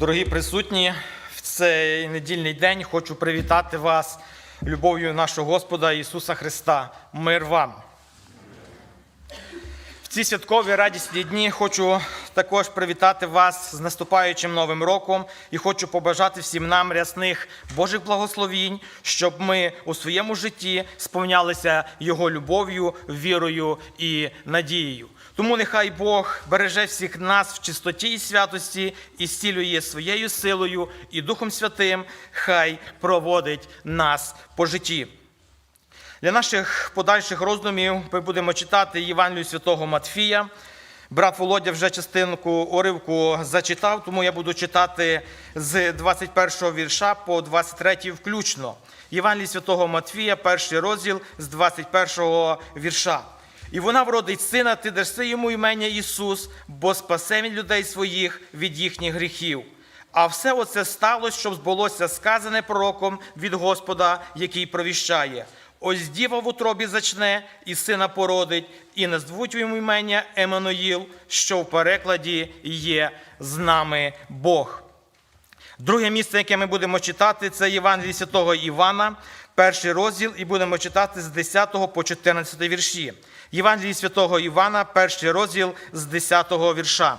Дорогі присутні, в цей недільний день хочу привітати вас любов'ю нашого Господа Ісуса Христа. Мир вам! В ці святкові радісні дні хочу також привітати вас з наступаючим новим роком і хочу побажати всім нам рясних Божих благословінь, щоб ми у своєму житті сповнялися Його любов'ю, вірою і надією. Тому нехай Бог береже всіх нас в чистоті і святості і зцілює своєю силою і Духом Святим, хай проводить нас по житті. Для наших подальших роздумів ми будемо читати Євангелію святого Матфія. Брат Володя вже частинку уривку зачитав, тому я буду читати з 21 вірша по 23 включно. Євангелії святого Матфія, перший розділ з 21 вірша. І вона вродить сина, ти дашси йому імення Ісус, бо спасе він людей своїх від їхніх гріхів. А все оце сталося, щоб збулося сказане пророком від Господа, який провіщає. Ось діва в утробі зачне, і сина породить, і назвуть йому імення Еммануїл, що в перекладі є з нами Бог. Друге місце, яке ми будемо читати, це Євангеліє святого Івана, перший розділ, і будемо читати з 10 по 14 вірші. Євангеліє святого Івана, перший розділ з 10 вірша.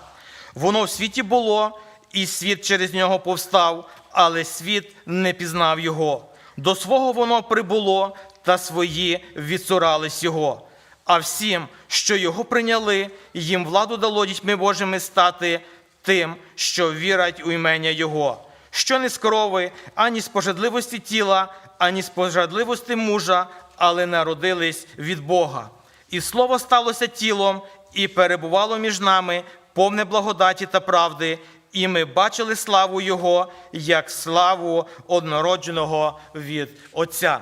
Воно в світі було, і світ через нього повстав, але світ не пізнав його. До свого воно прибуло, та свої відсурались його. А всім, що його прийняли, їм владу дало дітьми Божими стати тим, що вірять у імення Його, що не з крови, ані з пожадливості тіла, ані з пожадливості мужа, але народились від Бога. І слово сталося тілом і перебувало між нами, повне благодаті та правди, і ми бачили славу Його, як славу однородженого від Отця.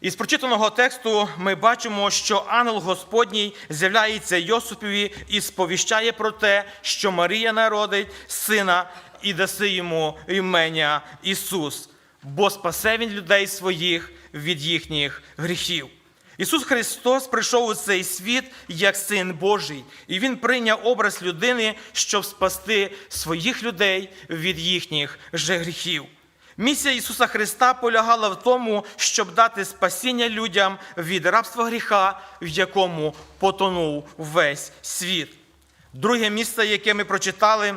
Із прочитаного тексту ми бачимо, що ангел Господній з'являється Йосипові і сповіщає про те, що Марія народить сина і даси йому імення Ісус, бо спасе він людей своїх від їхніх гріхів. Ісус Христос прийшов у цей світ як син Божий, і Він прийняв образ людини, щоб спасти своїх людей від їхніх же гріхів. Місія Ісуса Христа полягала в тому, щоб дати спасіння людям від рабства гріха, в якому потонув весь світ. Друге місце, яке ми прочитали,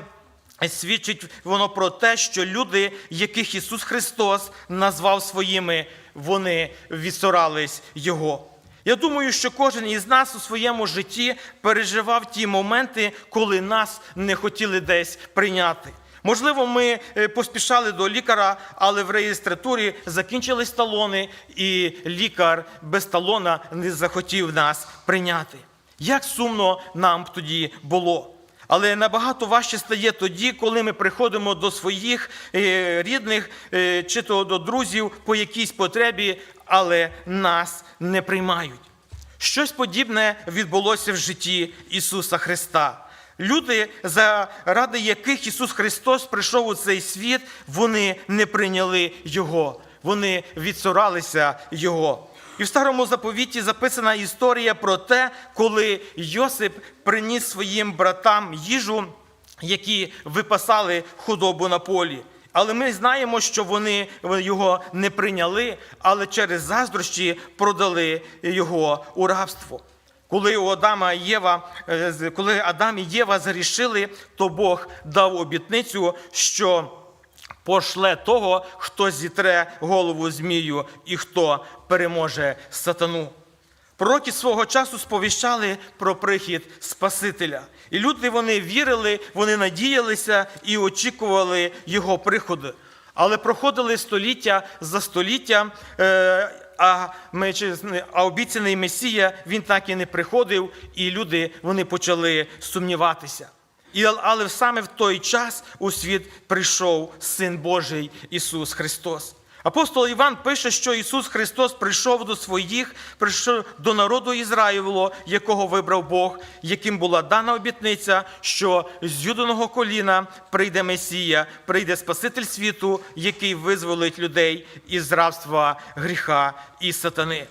свідчить воно про те, що люди, яких Ісус Христос назвав своїми, вони відсорались Його. Я думаю, що кожен із нас у своєму житті переживав ті моменти, коли нас не хотіли десь прийняти. Можливо, ми е, поспішали до лікаря, але в реєстратурі закінчились талони, і лікар без талона не захотів нас прийняти. Як сумно нам тоді було. Але набагато важче стає тоді, коли ми приходимо до своїх е, рідних е, чи то до друзів по якійсь потребі, але нас не приймають. Щось подібне відбулося в житті Ісуса Христа. Люди, заради яких Ісус Христос прийшов у цей світ, вони не прийняли Його, вони відсоралися Його. І в старому заповіті записана історія про те, коли Йосип приніс своїм братам їжу, які випасали худобу на полі. Але ми знаємо, що вони його не прийняли, але через заздрощі продали його у рабство. Коли у Адама і Єва, е, коли Адам і Єва зарішили, то Бог дав обітницю, що пошле того, хто зітре голову змію і хто переможе сатану. Пророки свого часу сповіщали про прихід Спасителя. І люди вони вірили, вони надіялися і очікували його приходу. Але проходили століття за століттям, е, а а обіцяний Месія він так і не приходив, і люди вони почали сумніватися. І, Але саме в той час у світ прийшов Син Божий Ісус Христос. Апостол Іван пише, що Ісус Христос прийшов до своїх, прийшов до народу Ізраїлу, якого вибрав Бог, яким була дана обітниця, що з юдиного коліна прийде Месія, прийде Спаситель світу, який визволить людей із рабства гріха і сатани.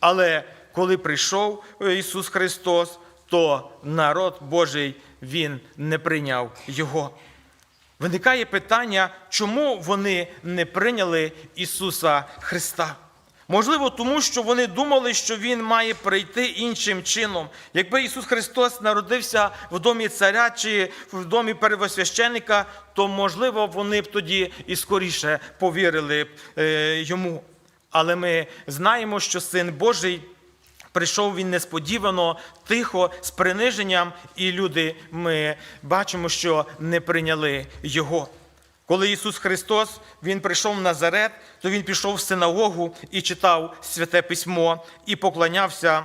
Але коли прийшов Ісус Христос, то народ Божий Він не прийняв Його. Виникає питання, чому вони не прийняли Ісуса Христа. Можливо, тому що вони думали, що Він має прийти іншим чином. Якби Ісус Христос народився в домі царя чи в домі первосвященника, то, можливо, вони б тоді і скоріше повірили б е, йому. Але ми знаємо, що Син Божий Прийшов він несподівано, тихо, з приниженням, і люди ми бачимо, що не прийняли його. Коли Ісус Христос Він прийшов в Назарет, то Він пішов в синагогу і читав святе письмо, і поклонявся,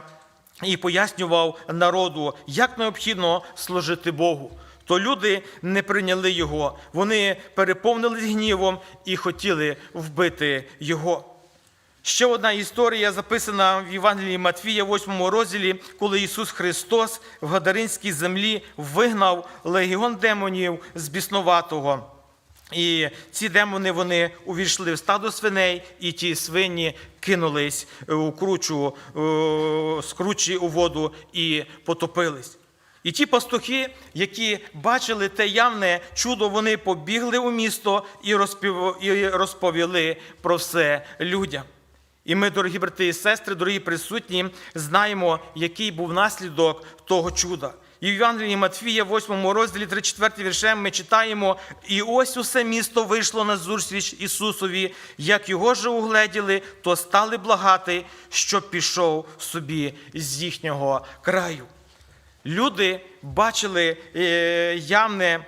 і пояснював народу, як необхідно служити Богу. То люди не прийняли його, вони переповнились гнівом і хотіли вбити його. Ще одна історія записана в Євангелії Матвія, 8 розділі, коли Ісус Христос в Гадаринській землі вигнав легіон демонів з біснуватого. І ці демони вони увійшли в стадо свиней, і ті свині кинулись у кручу, е, з кручі у воду і потопились. І ті пастухи, які бачили те явне чудо, вони побігли у місто і розповіли про все людям. І ми, дорогі брати і сестри, дорогі присутні, знаємо, який був наслідок того чуда. І в Євангелії Матфія, 8 розділі 34 віршем, ми читаємо: і ось усе місто вийшло на зустріч Ісусові, як його же угледіли, то стали благати, щоб пішов собі з їхнього краю. Люди бачили е, явне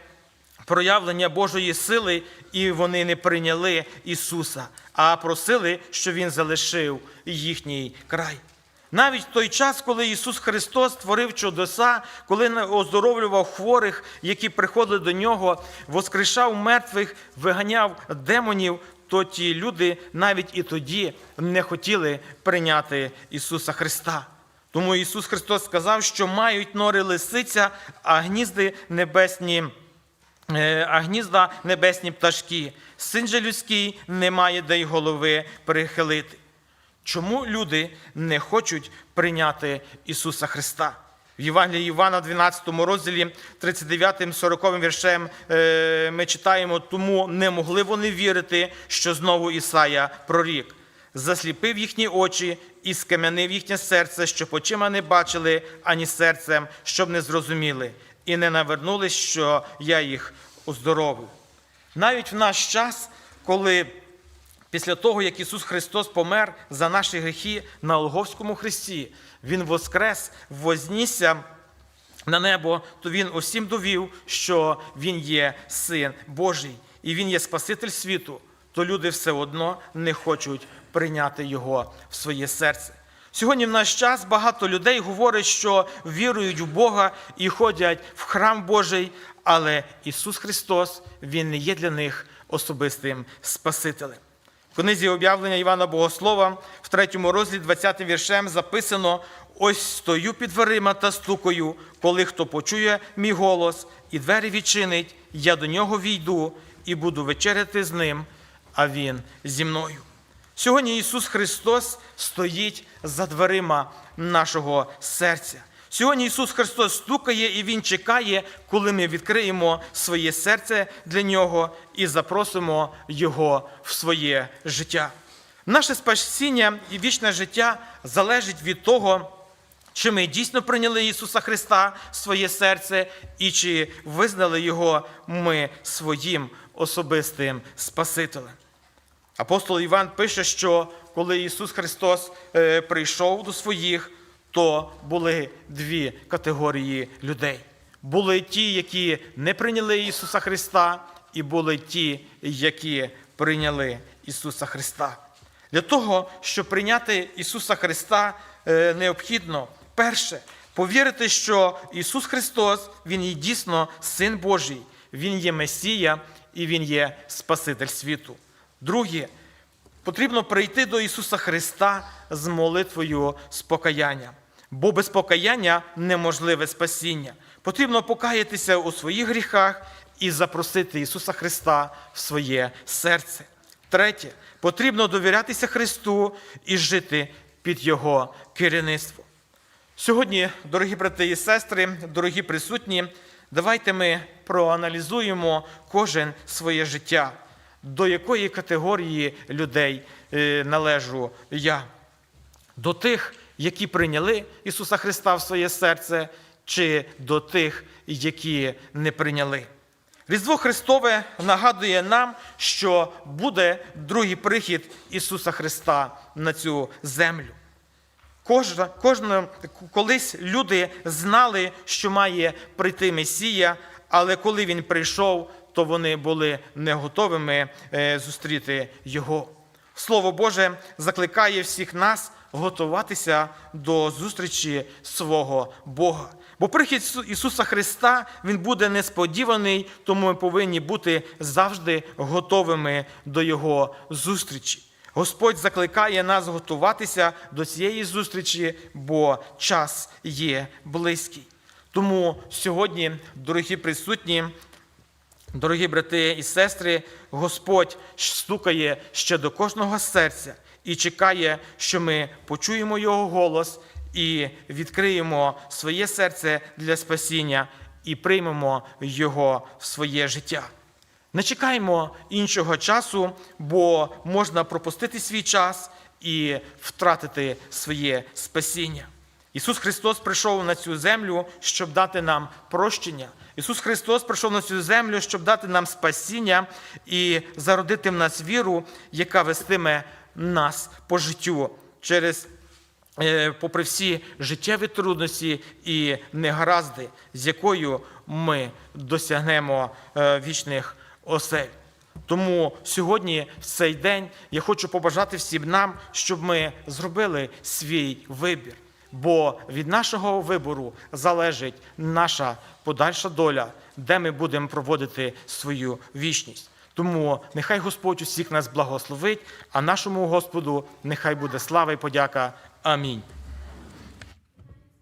проявлення Божої сили, і вони не прийняли Ісуса, а просили, щоб Він залишив їхній край. Навіть в той час, коли Ісус Христос творив чудеса, коли оздоровлював хворих, які приходили до нього, воскрешав мертвих, виганяв демонів, то ті люди навіть і тоді не хотіли прийняти Ісуса Христа. Тому Ісус Христос сказав, що мають нори лисиця, а гнізди небесні. Е, А гнізда небесні пташки, син же людський не має де й голови прихилити. Чому люди не хочуть прийняти Ісуса Христа? В Євангелії Івана, 12 розділі, 39-40 віршем е, ми читаємо, тому не могли вони вірити, що знову Ісая прорік. Засліпив їхні очі і скам'янив їхнє серце, щоб очима не бачили, ані серцем, щоб не зрозуміли, і не навернулись, що я їх оздоровив. Навіть в наш час, коли Після того, як Ісус Христос помер за наші гріхи на Олговському хресті, Він воскрес, вознісся на небо, то Він усім довів, що Він є Син Божий і Він є Спаситель світу, то люди все одно не хочуть прийняти Його в своє серце. Сьогодні в наш час багато людей говорять, що вірують в Бога і ходять в храм Божий, але Ісус Христос Він не є для них особистим Спасителем. В книзі об'явлення Івана Богослова в третьому розділі 20 віршем записано: ось стою під дверима та стукаю, коли хто почує мій голос, і двері відчинить, я до нього війду і буду вечеряти з ним, а він зі мною. Сьогодні Ісус Христос стоїть за дверима нашого серця. Сьогодні Ісус Христос стукає і Він чекає, коли ми відкриємо своє серце для Нього і запросимо Його в своє життя. Наше спасіння і вічне життя залежить від того, чи ми дійсно прийняли Ісуса Христа в своє серце, і чи визнали Його ми своїм особистим Спасителем. Апостол Іван пише, що коли Ісус Христос е, прийшов до своїх, то були дві категорії людей. Були ті, які не прийняли Ісуса Христа, і були ті, які прийняли Ісуса Христа. Для того, щоб прийняти Ісуса Христа, е, необхідно перше повірити, що Ісус Христос Він є дійсно Син Божий, Він є Месія і Він є Спаситель світу. Друге, потрібно прийти до Ісуса Христа з молитвою з покаяння. Бо без покаяння неможливе спасіння. Потрібно покаятися у своїх гріхах і запросити Ісуса Христа в своє серце. Третє, потрібно довірятися Христу і жити під Його керівництво. Сьогодні, дорогі брати і сестри, дорогі присутні, Давайте ми проаналізуємо кожен своє життя, до якої категорії людей е, належу я. До тих, які прийняли Ісуса Христа в своє серце, чи до тих, які не прийняли. Різдво Христове нагадує нам, що буде другий прихід Ісуса Христа на цю землю. Кожна, кожна, колись люди знали, що має прийти Месія, але коли він прийшов, то вони були не готовими е, зустріти його. Слово Боже закликає всіх нас готуватися до зустрічі свого Бога. Бо прихід Ісуса Христа він буде несподіваний, тому ми повинні бути завжди готовими до Його зустрічі. Господь закликає нас готуватися до цієї зустрічі, бо час є близький. Тому сьогодні, дорогі присутні, дорогі брати і сестри, Господь стукає ще до кожного серця і чекає, що ми почуємо Його голос і відкриємо своє серце для спасіння і приймемо Його в своє життя. Не чекаємо іншого часу, бо можна пропустити свій час і втратити своє спасіння. Ісус Христос прийшов на цю землю, щоб дати нам прощення. Ісус Христос прийшов на цю землю, щоб дати нам спасіння і зародити в нас віру, яка вестиме нас по життю через е, попри всі життєві трудності і негаразди, з якою ми досягнемо е, вічних осель. Тому сьогодні, в цей день, я хочу побажати всім нам, щоб ми зробили свій вибір. Бо від нашого вибору залежить наша подальша доля, де ми будемо проводити свою вічність. Тому нехай Господь усіх нас благословить, а нашому Господу нехай буде слава і подяка. Амінь.